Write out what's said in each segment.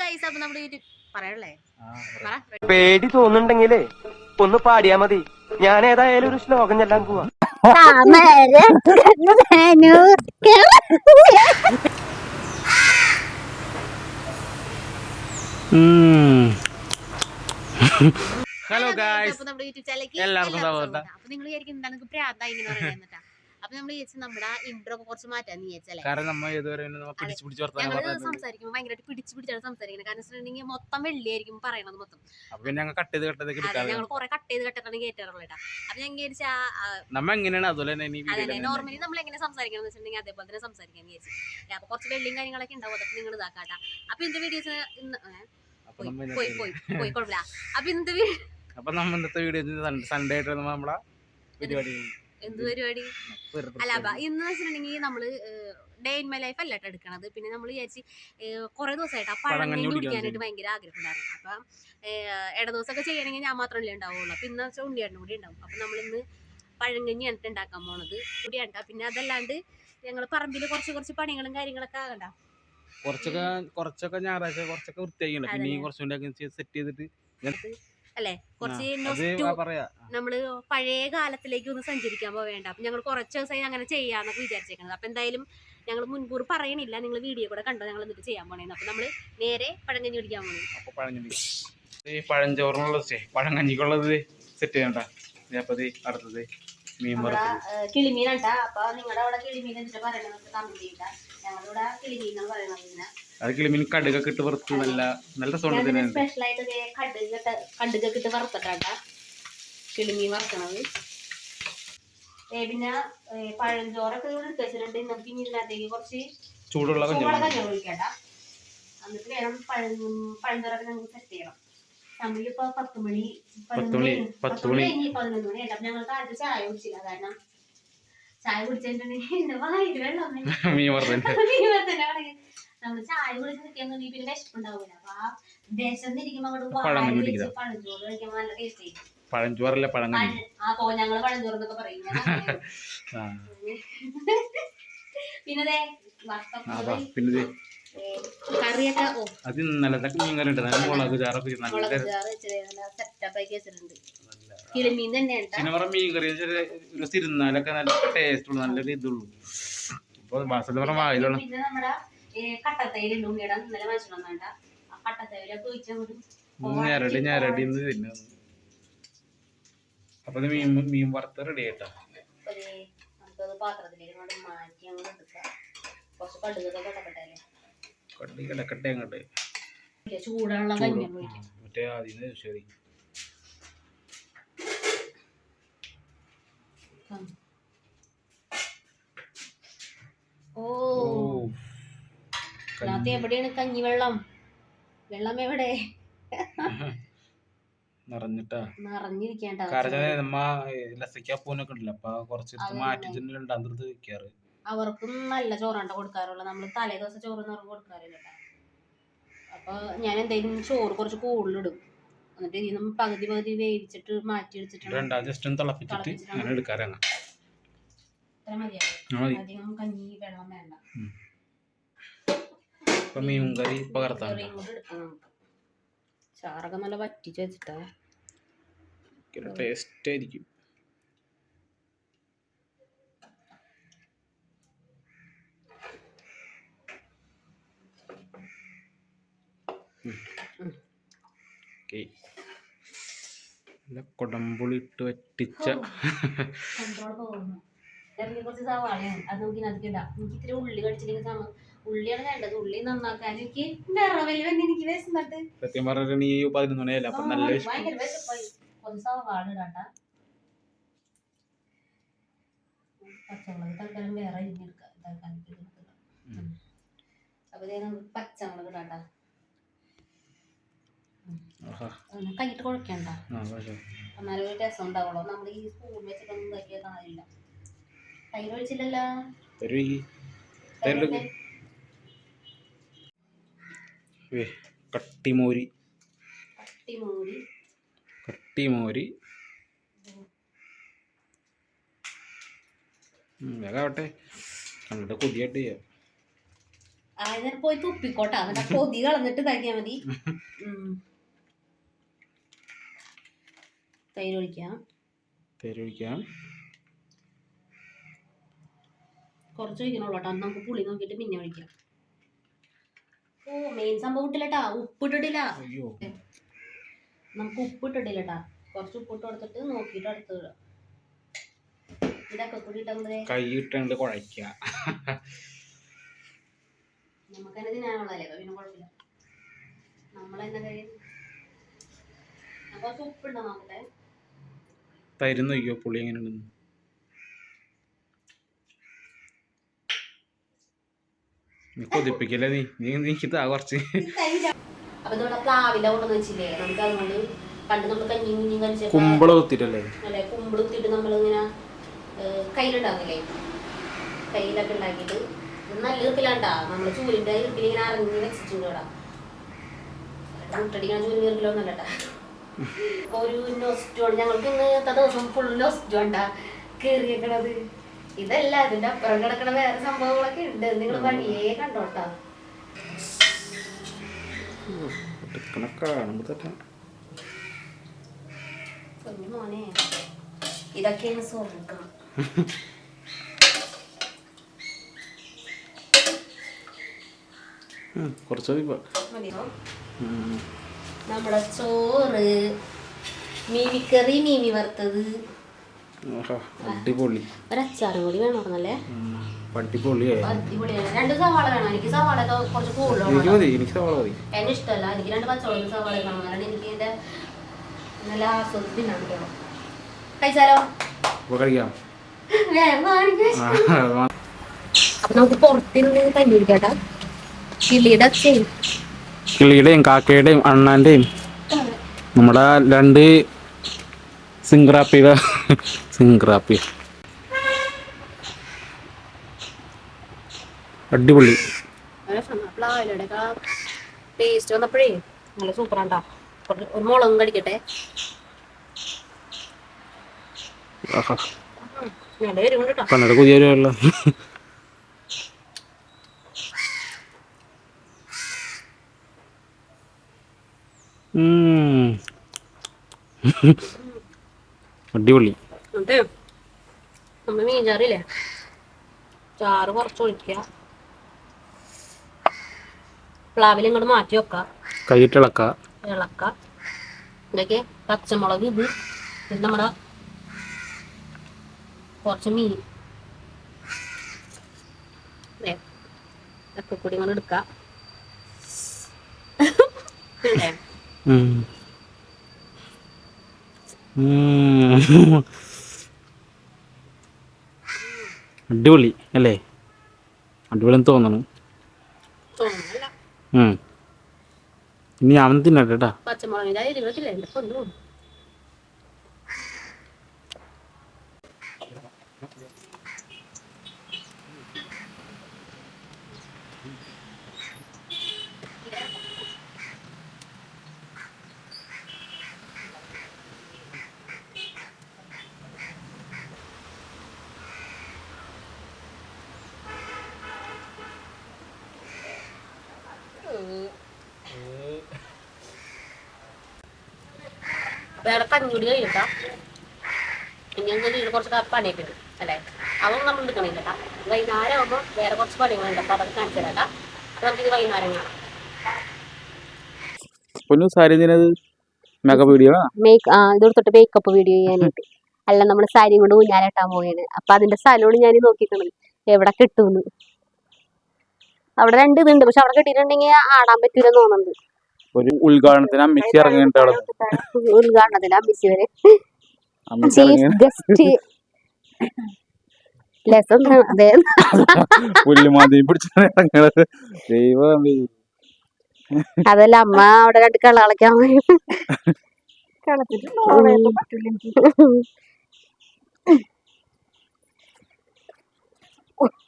Guys അപ്പൊ നമ്മുടെ YouTube പറയല്ലേ പറ. പേടി തോന്നുന്നുണ്ടെങ്കിലേ ഒന്ന് പാടിയാ മതി. ഞാൻ ഏതായാലും ഒരു ശ്ലോകം ചെല്ലാൻ പോവാ. Hello guys. അപ്പൊ നമ്മുടെ യൂട്യൂബ് ചാനലിലേക്ക് എല്ലാവർക്കും സ്വാഗതം. അപ്പൊ നിങ്ങൾ വിചാരിക്കും എന്താണ് നിങ്ങൾക്ക് പ്രാന്തായി ഇങ്ങനെ പറയുന്നിട്ടാ അപ്പൊ നമ്മൾ ചേച്ചി നമ്മുടെ ഇൻട്രോ കുറച്ച് മാറ്റാൻ വിചാരിച്ചല്ലേ കാരണം നമ്മൾ ഇതുവരെ ഞങ്ങൾ സംസാരിക്കുമ്പോൾ ഭയങ്കരമായിട്ട് പിടിച്ച് പിടിച്ചാണ് സംസാരിക്കുന്നത് കാരണം വെച്ചിട്ടുണ്ടെങ്കിൽ മൊത്തം വെള്ളിയായിരിക്കും പറയണത് മൊത്തം. അപ്പൊ ഞങ്ങൾ കട്ട് ചെയ്ത് കട്ട് എടുക്കാതെ ഞങ്ങൾ കുറെ കട്ട് ചെയ്ത് കട്ടിട്ടാണ് കേട്ടാറുള്ളത് കേട്ടോ അപ്പൊ ഞാൻ വിചാരിച്ച നമ്മ എങ്ങനെയാണ്? അതുപോലെ തന്നെ നോർമലി നമ്മൾ എങ്ങനെ സംസാരിക്കണം എന്ന് വെച്ചിട്ടുണ്ടെങ്കിൽ അതേപോലെ തന്നെ സംസാരിക്കാൻ വിചാരിച്ചു. അപ്പൊ കുറച്ച് വെള്ളിയും കാര്യങ്ങളൊക്കെ ഉണ്ടാവും. അതൊക്കെ നിങ്ങൾ ഇതാക്കാട്ടാ അപ്പൊ ഇന്നത്തെ വീഡിയോസ് പോയി പോയി പോയി പോയി. കുഴപ്പമില്ല അപ്പൊ ഇന്നത്തെ അപ്പൊ നമ്മ ഇന്നത്തെ വീഡിയോ സൺഡേ ആയിട്ട് നമ്മളെ പരിപാടി എന്ത് പരിപാടി? അല്ല അപ്പൊ ഇന്ന് വെച്ചിട്ടുണ്ടെങ്കിൽ നമ്മൾ ഡേ ഇൻ മൈ ലൈഫ് അല്ല കേട്ടോ എടുക്കണത്. പിന്നെ നമ്മൾ വിചാരിച്ച് കുറെ ദിവസമായിട്ട് ആ പഴം കഞ്ഞി കുടിക്കാനായിട്ട് ഭയങ്കര ആഗ്രഹം ഉണ്ടായിരുന്നു അപ്പം ഇട ദിവസമൊക്കെ ചെയ്യണമെങ്കിൽ ഞാൻ മാത്രമല്ലേ ഉണ്ടാവുള്ളൂ. അപ്പൊ ഇന്ന് വെച്ചാൽ ഉണ്ണിയാണ്ടും കൂടി ഉണ്ടാവും. അപ്പൊ നമ്മളിന്ന് ഇന്ന് പഴങ്കഞ്ഞിയാണ് ട്ടോ ഉണ്ടാക്കാൻ പോണത്. കൂടിയാണ് പിന്നെ അതല്ലാണ്ട് ഞങ്ങൾ പറമ്പിൽ കുറച്ച് കുറച്ച് പണികളും കാര്യങ്ങളൊക്കെ ആകണ്ട? കുറച്ചൊക്കെ കുറച്ചൊക്കെ ഞായറാഴ്ച കുറച്ചൊക്കെ വൃത്തിയാക്കിണ്ട് പിന്നെ കുറച്ചുകൂടി സെറ്റ് ചെയ്തിട്ട് അല്ലേ? കുറച്ച് നമ്മൾ പഴയ കാലത്തിലേക്ക് ഒന്ന് സഞ്ചരിക്കാൻ പോവേണ്ട. അപ്പൊ ഞങ്ങൾ കുറച്ച് ദിവസമായി അങ്ങനെ ചെയ്യാന്നൊക്കെ വിചാരിച്ചേക്കുന്നത് അപ്പൊ എന്തായാലും ഞങ്ങൾ മുൻകൂർ പറയണില്ല. നിങ്ങൾ വീഡിയോ കൂടെ കണ്ടോ? ഞങ്ങൾ എന്നിട്ട് ചെയ്യാൻ പോണേന്ന്. അപ്പൊ നമ്മൾ നേരെ പഴങ്കഞ്ഞി കുടിക്കാൻ പോണേ. പഴഞ്ചോറിനുള്ളത് പഴങ്കഞ്ഞിക്കുള്ളത് സെറ്റ് ചെയ്യണ്ട. അപ്പൊ ഇത് അടുത്തത് മീൻ കിളിമീനാട്ടാ അപ്പൊ നിങ്ങളുടെ അവിടെ കിളിമീൻ എന്നിട്ട് പറയണത് ചെയ്യണ്ട ഞങ്ങളുടെ കിളിമീൻ എന്ന് പറയണത് അത് കിളിമീൻ കടുകൊക്കെ ഇട്ട് വറുത്ത് നല്ല നല്ല ആയിട്ട് ദേ കടുക് കടുകൊക്കെ ഇട്ട് വറുത്തിട്ടാട്ടാ കിളിമീൻ വറുക്കണത്. പിന്നെ പഴഞ്ചോറൊക്കെ ഇവിടെ എടുത്ത് വെച്ചിട്ടുണ്ട്. നമുക്ക് ഇനി ഇല്ലാത്തേക്ക് കുറച്ച് ചൂടുള്ള കഞ്ഞി എന്നിട്ട് വേണം പഴം പഴഞ്ചോറൊക്കെ നമുക്ക് സെറ്റ് ചെയ്യണം. നമ്മളിപ്പോ പത്ത് മണി പത്ത് മണി, പതിനൊന്ന് മണി അല്ല ഞങ്ങൾ കാലത്ത് ചായ കുടിച്ചില്ല. കാരണം ചായ കുടിച്ചിട്ടുണ്ടെങ്കിൽ വന്നു. മീൻ നമ്മൾ ചായ കുടിച്ച് നിൽക്കുന്നുണ്ടെങ്കിൽ പിന്നെ വിശപ്പുണ്ടാവൂല. അപ്പൊ ആ വിശന്നിരിക്കുമ്പോ അങ്ങോട്ട്. പഴഞ്ചോറ് കഴിക്കുമ്പോ നല്ല ടേസ്റ്റ് ആയിരിക്കും. പഴഞ്ചോറല്ല ആ പോ ഞങ്ങൾ പഴഞ്ചോറ് എന്നൊക്കെ പറയും. പിന്നെ പിന്നെ കറിയൊക്കെ അത് ഇന്നലത്തെ മുളക് ചാറൊക്കെ മുളക് ചാറ് വെച്ചിട്ടുണ്ട്. കിളിമീൻ തന്നെയാണ് ഒരു തിരുന്നാലൊക്കെ നല്ല ടേസ്റ്റ് ഉള്ളു നല്ലൊരു ഇതുള്ളൂ അപ്പൊ വാസന പറഞ്ഞ വായിലുള്ള നമ്മുടെ കട്ടത്തൈരുണ്ട് ഉണ്ണിയുടെ ഇന്നലെ വാങ്ങിച്ചിട്ട് വേണ്ട ആ കട്ടത്തൈരൊക്കെ ഒഴിച്ചങ്ങോട്ട് ഞരടി അപ്പൊ മീൻ മീൻ വറുത്ത റെഡി ആയിട്ടാ. നമുക്കത് പാത്രത്തിലേക്ക് മാറ്റി അങ്ങോട്ട് എടുക്കാം. കുറച്ച് കടുകൊക്കെ കിടക്കട്ടെ കട്ടി കിടക്കട്ടെ അങ്ങോട്ട്. ചൂടുള്ള ചൂട്. കഞ്ഞി മറ്റേ അതിന് ശരി ഓ. ഇതിനകത്ത് എവിടെയാണ് കഞ്ഞിവെള്ളം? വെള്ളം എവിടെ? നിറഞ്ഞിട്ടാ. നിറഞ്ഞിരിക്കേണ്ട ലസിക്കാപ്പൂനൊക്കെ ഉണ്ടല്ലോ. അപ്പൊ അന്തർത്ത് വെക്കാറ്. അവർക്കും നല്ല ചോറാണ്ട കൊടുക്കാറുള്ളത് നമ്മൾ തലേ ദിവസം ചോറ് നിറവ് കൊടുക്കാറില്ല. അപ്പൊ ഞാൻ എന്തെങ്കിലും ചോറ് കുറച്ച് കൂടുതലിടും എന്നിട്ട് ഇതിന് പകുതി പകുതി വേവിച്ചിട്ട് മാറ്റി രണ്ടാ ജസ്റ്റ് തിളപ്പിച്ചിട്ട് അങ്ങനെ എടുക്കാറാണ് മതിയാവും. അധികം കഞ്ഞി വെള്ളം വേണ്ട. ഇപ്പൊ മീൻ കറി പകർത്താൻ ചാറൊക്കെ നല്ല വറ്റിച്ച് വെച്ചിട്ടാ. ടേസ്റ്റ് ആയിരിക്കും. നല്ല കൊടമ്പുളി ഇട്ട് വറ്റിച്ച കുറച്ച് സവാളയാണ്. അത് നോക്കി ഇടാം എനിക്ക് ഇത്തിരി ഉള്ളി കടിച്ചില്ലെങ്കിൽ ഉള്ളിയാണ് വേണ്ടത്. ഉള്ളി നന്നാക്കാൻ എനിക്ക് വിറവൽ വന്ന് എനിക്ക് വിശന്നിട്ട്. സത്യം പറഞ്ഞാൽ ഈ പതിനൊന്ന് മണിയല്ല? അപ്പൊ നല്ല ഭയങ്കര വിശപ്പായി. കുറച്ച് സവാള ഇടാണ്ട പച്ചമുളക് തൽക്കാലം വേറെ അരിഞ്ഞെടുക്കാം തൽക്കാലം ഇത് എടുക്കാം. ഉം. അപ്പൊ പച്ചമുളക് ഇടാണ്ട കൈയിട്ട് കുഴക്കണ്ട. എന്നാലും ഒരു രസം ഉണ്ടാവുള്ളൂ. നമ്മൾ ഈ സ്പൂൺ വെച്ചിട്ടൊന്നും ഇതാക്കിയ കാര്യമില്ല. തൈര് ഒഴിച്ചില്ലല്ലോ? തരൂ ഈ കട്ടിമോരി. കട്ടിമോരി. വേഗാവട്ടെ. കണ്ടിട്ട് കൊതിയായിട്ട് ചെയ്യാം. പോയി തുപ്പിക്കോട്ടെ. എന്നിട്ട് ആ കൊതി കളഞ്ഞിട്ട് ഇതാക്കിയാ മതി. ഒഴിക്കാം തൈര് ഒഴിക്കാം കുറച്ച് ഒഴിക്കണുള്ളൂ കേട്ടോ അന്ന് നമുക്ക് പുളി നോക്കിയിട്ട് പിന്നെ ഒഴിക്കാം. ഓ മെയിൻ സംഭവം ഇട്ടില്ലട്ടാ ഉപ്പിട്ടിട്ടില്ല. അയ്യോ. നമുക്ക് ഉപ്പിട്ടിട്ടില്ലട്ടാ. കുറച്ച് ഉപ്പിട്ട് കൊടുത്തിട്ട് നോക്കിയിട്ട് അടുത്ത് ഇതൊക്കെ കൂടി കൈ ഇട്ടുണ്ട് കുഴയ്ക്ക. നമുക്ക് തന്നെ തിന്നാനുള്ളതല്ലേ പിന്നെ കുഴപ്പമില്ല. നമ്മളെന്നെ കഴിയും കുറച്ച് ഉപ്പുണ്ടോ നോക്കട്ടെ തരുന്നു പുളി എങ്ങനെ നീ കൊതിപ്പിക്കല്ലേ നീ? നീ നീക്ക് താ കുറച്ച്. അപ്പൊ നമ്മുടെ പ്ലാവില കൊണ്ടെന്ന് വെച്ചില്ലേ? നമുക്ക് അതുകൊണ്ട് പണ്ട് നമ്മൾ കഞ്ഞിയും കുഞ്ഞിയും കഴിച്ചപ്പോ കുമ്പള കുത്തിട്ടല്ലേ? അല്ലെ നമ്മളിങ്ങനെ കയ്യിലൊക്കെ ഉണ്ടാക്കിയിട്ട്. നല്ല ഇറുക്കിലാണ്ടാ നമ്മൾ ചൂലിന്റെ ഇറുക്കിൽ ഇങ്ങനെ അറിഞ്ഞ് മുട്ടടിക്കണ ചൂൽ ഒരു ഞങ്ങൾക്ക് ഇന്നത്തെ ദിവസം ഫുൾ നൊസ്റ്റോണ്ടാ കേറിയേക്കണത്. ഇതല്ല ഇതിന്റെ അപ്പുറം കിടക്കണ വേറെ സംഭവങ്ങളൊക്കെ ഉണ്ട്. നിങ്ങൾ വഴിയേ കണ്ടോട്ടാ. ഇതൊക്കെയാണ് കുറച്ച്. നമ്മുടെ ചോറ് മീമിക്കറി മീമി വറുത്തത്. അടിപൊളി. ഒരച്ചാറും കൂടി രണ്ട് സവാള വേണം. എനിക്ക് സവാള കുറച്ച് എനിക്ക് മതി എനിക്ക് സവാള മതി. എന്നെ ഇഷ്ടമല്ല. എനിക്ക് രണ്ട് പച്ചമുളക് സവാള വേണം. കാരണം എനിക്ക് ഇതിന്റെ നല്ല ആസ്വദിച്ച് തിന്നാൻ പറ്റുള്ളൂ കഴിച്ചാലോ? അപ്പൊ കഴിക്കാം. വേഗം കാണിക്ക്. ആ, ആ. അപ്പൊ നമുക്ക് പുറത്തിരുന്ന് കഞ്ഞി കുടിക്കാട്ടാ കിളിയുടെ അച്ഛയും കിളിയുടെയും കാക്കയുടെയും അണ്ണാന്റെയും നമ്മുടെ രണ്ട് സിംഗ്രാപ്പിയുടെ സിംഗ്രാപ്പി. അടിപൊളി. ടേസ്റ്റ് വന്നപ്പോഴേ നല്ല സൂപ്പറാണ്ടാ ഒരു മുളകും കടിക്കട്ടെ. കണ്ണട. അടിപൊളി. എന്നിട്ട് നമ്മൾ മീൻ ചാറില്ലേ? ചാറ് കുറച്ച് ഒഴിക്കുക. പ്ലാവിൽ ഇങ്ങോട്ട് മാറ്റി വെക്കുക. കൈയിട്ട് ഇളക്ക ഇതൊക്കെ പച്ചമുളക് ഇത്. ഇത് നമ്മുടെ കുറച്ച് മീൻ. ഒക്കെ കൂടി ഇങ്ങോട്ട് എടുക്കാം ഇല്ലേ? അടിപൊളി അല്ലേ? അടിപൊളി എന്ന് തോന്നണു. ഇനി അവൻ തിന്നട്ടെ കേട്ടാ. വേറെ കഞ്ഞൂടി കഴിയട്ടാ ഇനി എന്തെങ്കിലും ഇതിൽ കുറച്ച് പണിയൊക്കെ ഉണ്ട് അല്ലേ? അതൊന്നും നമ്മൾ എടുക്കണില്ല കേട്ടാ വൈകുന്നേരം ആകുമ്പോൾ വേറെ കുറച്ച് പണികളുണ്ട് അപ്പൊ അതൊക്കെ കാണിച്ചു തരാം കേട്ടാ. അപ്പൊ നമുക്കിത് വൈകുന്നേരം കാണാം. പൊന്നു സാരി എന്തിനത് മെഗ വീഡിയോ മേക്ക് ആ? ഇത് കൊടുത്തിട്ട് മേക്കപ്പ് വീഡിയോ ചെയ്യാനായിട്ട്. അല്ല നമ്മൾ സാരിയും കൊണ്ട് ഊഞ്ഞാലിട്ടാൻ പോവുകയാണ് അപ്പൊ അതിന്റെ സ്ഥലമാണ് ഞാൻ നോക്കിക്കണത്. എവിടെ കിട്ടുമെന്ന് അവിടെ രണ്ട് ഇതുണ്ട് പക്ഷെ അവിടെ കിട്ടിയിട്ടുണ്ടെങ്കിൽ ആടാൻ പറ്റൂലെന്ന് തോന്നുന്നുണ്ട്. ഒരു ഉദ്ഘാടനത്തിന് അമ്മിക്ക് ഇറങ്ങിയിട്ട് വരെ. അതല്ല അമ്മ അവിടെ കണ്ട് കളളക്കാൻ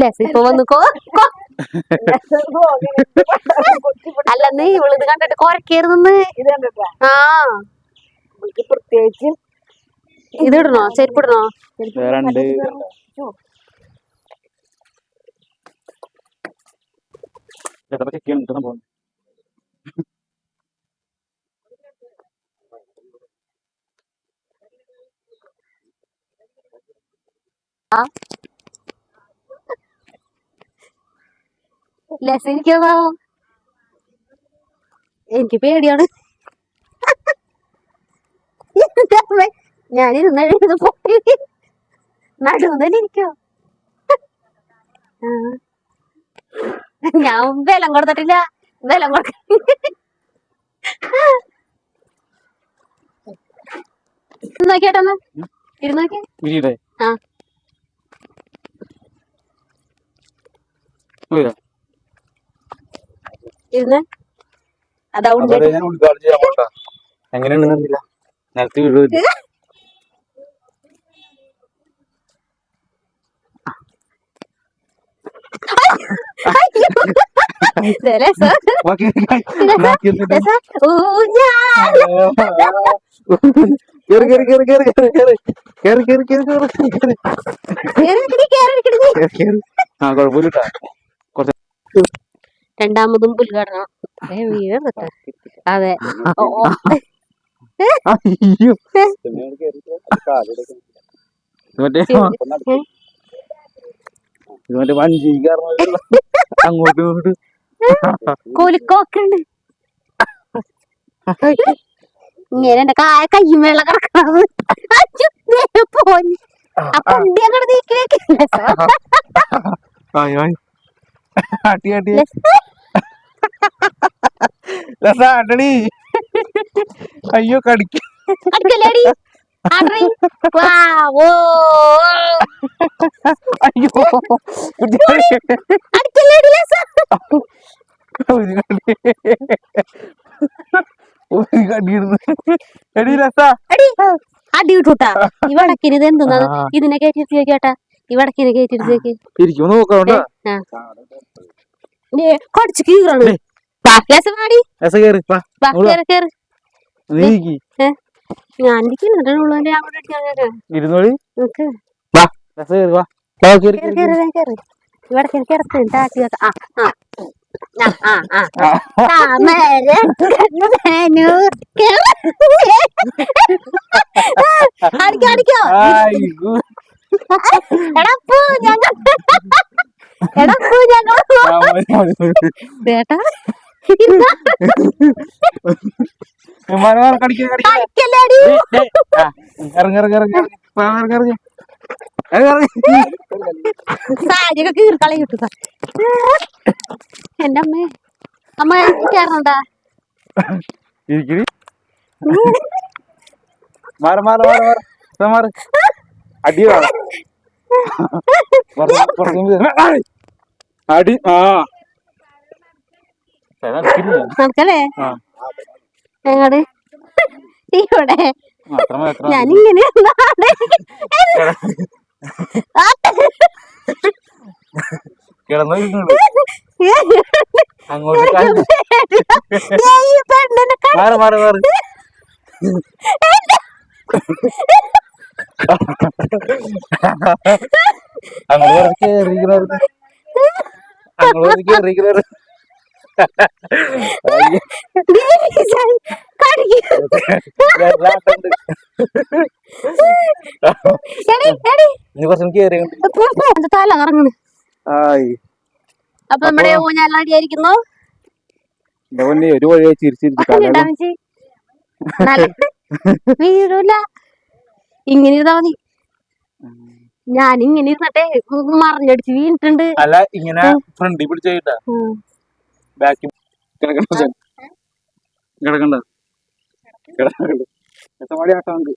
ലെസ് ഇപ്പൊ വന്നു. അല്ല നീ ഇവളിത് കണ്ടിട്ട് കൊരക്കരുതെന്ന് ഇത് കണ്ടിട്ടാ? ആ. ഇവൾക്ക് പ്രത്യേകിച്ച് ഇത് ഇടണോ ചെരുപ്പിടണോ രണ്ട് ആ. ലെസ് എനിക്കതാ എനിക്ക് പേടിയാണ്. ഞാനിരുന്ന ഇത് പൊട്ടി നടുന്നതിന് ഇരിക്കോ ഞാൻ വിലം കൊടുത്തിട്ടില്ല. വിലം കൊടുക്ക. നോക്കിയേട്ടൊന്ന് ഇരുന്ന് നോക്കിയേ. ആ. ഇരുന്ന്? അതൗണ്ട് എങ്ങനെയുണ്ടെന്നില്ല കൊഴപ്പില്ല കുറച്ച് രണ്ടാമതും ഉദ്ഘാടനം അതെ. അയ്യോ. ഇങ്ങനെ കായ കയ്യുമേള കറക്കണത് പോഞ്ഞ് അപ്പൊ അങ്ങോട്ട് നീക്കിലേക്ക് ലസാടടി അയ്യോ കടിക്ക. വാ ഓ അയ്യോ. കടി. അടി ഇതിനെ കയറ്റി നോക്കിയാട്ടാ ഇവടക്ക് കയറ്റി നോക്കി ഇരിക്കും നോക്കാം അടിക്കോ അടിക്കോ. എടപ്പൂ ഞങ്ങൾ. എടപ്പൂ ഞങ്ങൾ. ചേട്ടാ എന്റെ അമ്മേ അമ്മ കയറണ്ടാ മാറി മാറി മാറി മാറി മാറി അടി അടി ആ. നടക്കല്ലേ ഞങ്ങൾ ഇവിടെ. ഞാനിങ്ങനെ അങ്ങോട്ട് കേറിയിരിക്കുന്നവർ അങ്ങോട്ട് കേറിയിരിക്കുന്നവർ തല കറങ്ങണ് ആയി. അപ്പൊ നമ്മുടെ ഊഞ്ഞാലടിയായിരിക്കുന്നു ഒരു വഴി ചിരിച്ചിരിച്ചു കാലം വീഴൂല. ഇങ്ങനെ ഇരുന്നാ മതി. ഞാൻ ഇങ്ങനെ ഇരുന്നിട്ടെ മറിഞ്ഞടിച്ച് വീണിട്ടുണ്ട്. അല്ല ഇങ്ങനെ ഫ്രണ്ടി പിടിച്ചായിട്ടാ ഉം. ബാക്കി കിടക്കണ്ട. കിടക്കണ്ട. കിടക്കണ്ട എത്തമാടി ആട്ടാണ്ട്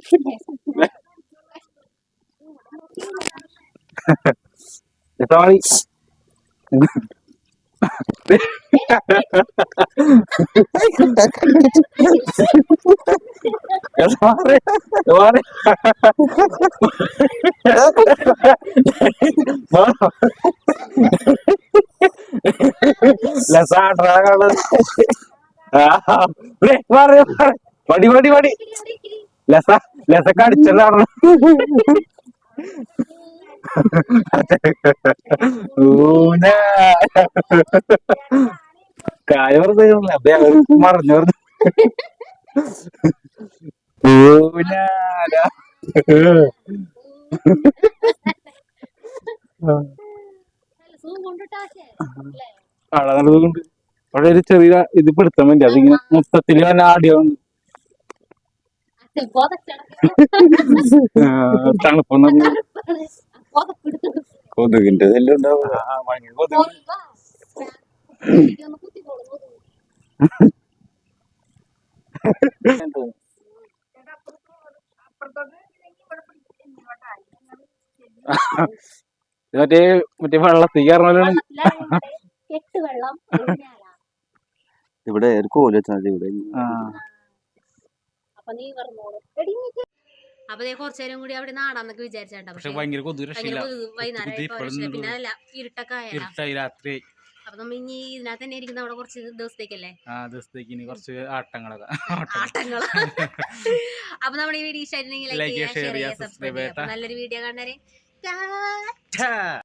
നമുക്ക് എത്തമാടി ലസാണ് പടി പടി പടി ലസ ലസക്ക അടിച്ചതാണ്. കായ വെറുതെ മറിഞ്ഞു വെറുതെ ഊനാല അവിടെ നല്ലതുകൊണ്ട് അവിടെ ഒരു ചെറിയ ഇത് പിടുത്തം വേണ്ടി അതിങ്ങനെ മൊത്തത്തിൽ തന്നെ ആടിയോണ്ട് തണുപ്പൊന്നും കൊതുകിന്റെ ഇതെല്ലാം ഉണ്ടാവും. മറ്റേ മറ്റേ വെള്ള വെള്ളം ഇവിടെ ഒരു കോൽ വെച്ചാൽ ഇവിടെ. അപ്പൊ നീ പറഞ്ഞോളൂ. എടി നീ കേ- ദേ കുറച്ചു നേരം കൂടി അവിടെ നാടാന്നൊക്കെ വിചാരിച്ചാട്ടോ പക്ഷെ ഭയങ്കര വൈകുന്നേരം. പിന്നെ അല്ല ഇരുട്ടൊക്കെ ആയാലാ രാത്രി. അപ്പൊ നമ്മ ഇനി ഇതിനകത്ത് തന്നെ ഇരിക്കുന്ന അവിടെ കുറച്ച് ദിവസത്തേക്കല്ലേ? ആ ദിവസത്തേക്ക് ഇനി കുറച്ച് ആട്ടങ്ങളൊക്കെ. ആട്ടങ്ങൾ അപ്പൊ നമ്മുടെ ഈ വീഡിയോ ഇഷ്ടമായിരുന്നെങ്കിൽ ലൈക്ക് ചെയ്യുക, ഷെയർ ചെയ്യുക, സബ്സ്ക്രൈബ് ചെയ്യുക. ചെയ്യുക. നല്ലൊരു വീഡിയോ കാണാനേ Ta! Ta!